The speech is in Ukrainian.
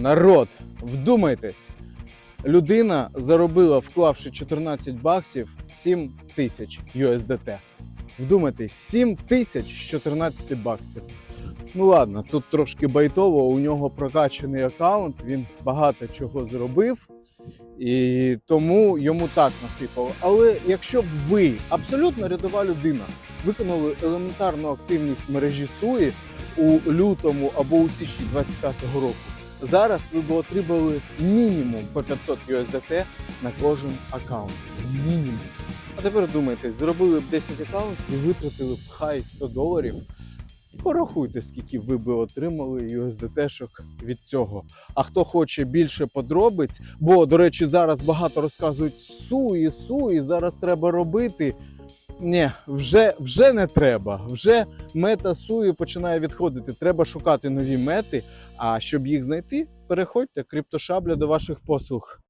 Народ, вдумайтесь. Людина заробила, вклавши 14 баксів, 7 тисяч USDT. Вдумайтесь, 7 тисяч з 14 баксів. Ну ладно, тут трошки байтово, у нього прокачаний аккаунт, він багато чого зробив, і тому йому так насипало. Але якщо б ви, абсолютно рядова людина, виконали елементарну активність в мережі Суї у лютому або у січні 25-го року, зараз ви б отримали мінімум по 500 USDT на кожен аккаунт. Мінімум. А тепер думайте, зробили б 10 аккаунтів і витратили б хай 100 доларів. Порахуйте, скільки ви би отримали USDT-шок від цього. А хто хоче більше подробиць, бо, до речі, зараз багато розказують суї, суї, зараз треба робити. Ні, вже, вже не треба. Вже мета суї починає відходити. Треба шукати нові мети. А щоб їх знайти, переходьте криптошабля до ваших послуг.